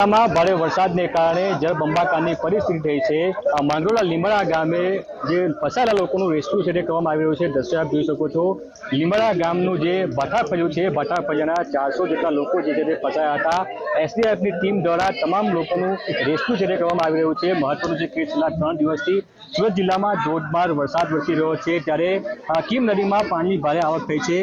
જિલ્લામાં ભારે વરસાદને કારણે જળબંબાકારની પરિસ્થિતિ થઈ છે. આ માંગરોળા લીમડા ગામે જે ફસાયેલા લોકોનું રેસ્ક્યુ છે તે કરવામાં આવી રહ્યું છે. દ્રશ્ય આપ જોઈ શકો છો. લીમડા ગામનું જે ભાઠા ફર્યું છે ભાઠા ફર્યાના ચારસો જેટલા લોકો જે છે તે ફસાયા હતા. એસડીએફની ટીમ દ્વારા તમામ લોકોનું રેસ્ક્યુ છે તે કરવામાં આવી રહ્યું છે. મહત્વનું છે કે છેલ્લા ત્રણ દિવસથી સુરત જિલ્લામાં ધોધમાર વરસાદ વરસી રહ્યો છે. ત્યારે કીમ નદીમાં પાણીની ભારે આવક થઈ છે.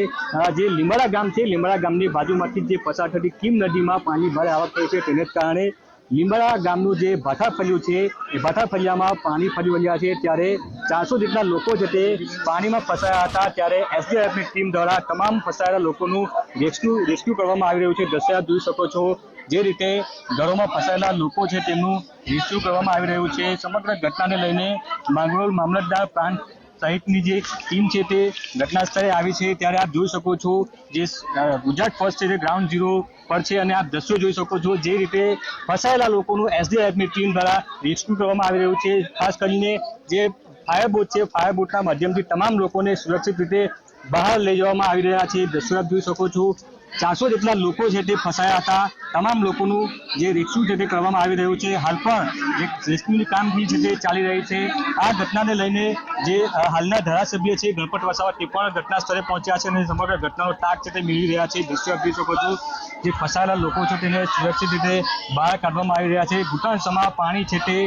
જે લીમડા ગામ છે, લીમડા ગામની બાજુમાંથી જે પસાર થતી કીમ નદીમાં પાણીની ભારે આવક થઈ છે. તેને કારણે લીમડા ગામનું જે ભાથા ફર્યું છે, એ ભાથા ફરિયામાં પાણી ફરી વળ્યા છે. ત્યારે ચારસો જેટલા લોકો જે તે પાણીમાં ફસાયા હતા, ત્યારે એસડીઆરએફની ટીમ દ્વારા તમામ ફસાયેલા લોકોનું રેસ્ક્યુ રેસ્ક્યુ કરવામાં આવી રહ્યું છે. દ્રશ્ય જોઈ શકો છો જે રીતે ઘરોમાં ફસાયેલા લોકો છે, તેમનું રેસ્ક્યુ કરવામાં આવી રહ્યું છે. સમગ્ર ઘટનાને લઈને માંગરોળ મામલતદાર પ્રાંત સહિતની જે ટીમ છે તે ઘટના સ્થળે આવી છે. ત્યારે આપ જોઈ શકો છો જે ગુજરાત ફર્સ્ટ છે તે ગ્રાઉન્ડ ઝીરો પર છે અને આપ દ્રશ્યો જોઈ શકો છો જે રીતે ફસાયેલા લોકોનું એસડીએફની ટીમ દ્વારા રેસ્ક્યુ કરવામાં આવી રહ્યું છે. ખાસ કરીને જે ફાયર બોટ છે, ફાયર બોટના માધ્યમથી તમામ લોકોને સુરક્ષિત રીતે બહાર લઈ જવામાં આવી રહ્યા છે. દ્રશ્યો આપ જોઈ શકો છો. ચારસો જેટલા લોકો છે તે ફસાયા હતા. તમામ લોકોનું જે રેસ્ક્યુ છે તે કરવામાં આવી રહ્યું છે. હાલ પણ જે રેસ્ક્યુની કામગીરી છે તે ચાલી રહી છે. આ ઘટનાને લઈને જે હાલના ધારાસભ્ય છે, ગણપત વસાવા, તે પણ ઘટના સ્થળે પહોંચ્યા છે અને સમગ્ર ઘટનાનો તાક છે તે મેળવી રહ્યા છે. દ્રશ્ય આપી શકો છો જે ફસાયેલા લોકો છે તેને સુરક્ષિત રીતે બહાર કાઢવામાં આવી રહ્યા છે. ઘૂંટણ સમા પાણી છે તે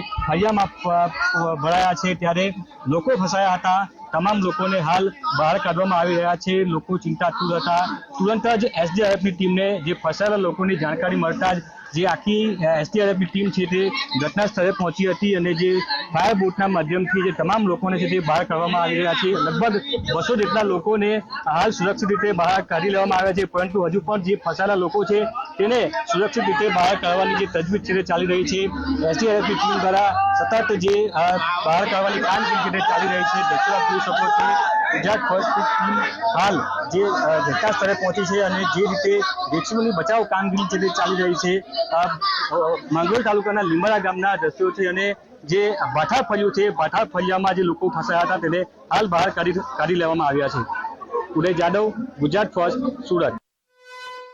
પ- ભરાયા છે. ત્યારે લોકો ફસાયા હતા. તમામ લોકોને હાલ બહાર કાઢવામાં આવી રહ્યા છે. લોકો ચિંતાતુર હતા. તુરંત જ એસડીઆરએફની ટીમને જે ફસાયેલા લોકોની જાણકારી મળતા જ જે આખી એસડીઆરએફની ટીમ છે તે ઘટના સ્થળે પહોંચી હતી અને જે ફાયર બોટના માધ્યમથી જે તમામ લોકોને છે તે બહાર કાઢવામાં આવી રહ્યા છે. લગભગ બસો જેટલા લોકોને હાલ સુરક્ષિત રીતે બહાર કાઢી લેવામાં આવ્યા છે. પરંતુ હજુ પણ જે ફસાયેલા લોકો છે તેને સુરક્ષિત રીતે બહાર કાઢવાની જે તજવીજ છે ચાલી રહી છે. એસડીઆરએફની ટીમ દ્વારા સતત જે બહાર કાઢવાની કામગીરી છે તે ચાલી રહી છે. દ્રશ્યો જોઈ શકો છો ગુજરાત ફર્સ્ટ ટીમ હાલ જે ઘટના સ્થળે પહોંચી છે અને જે રીતે રેસ્ક્યુની બચાવ કામગીરી છે તે ચાલી રહી છે. માંગરોળ તાલુકાના લીંબડા ગામના દ્રશ્યો છે અને જે ભાઠા ફળિયું છે ભાઠા ફળિયામાં જે લોકો ફસાયા હતા તેને હાલ બહાર કાઢી કાઢી લેવામાં આવ્યા છે. ઉદય જાદવ, ગુજરાત ફર્સ્ટ, સુરત.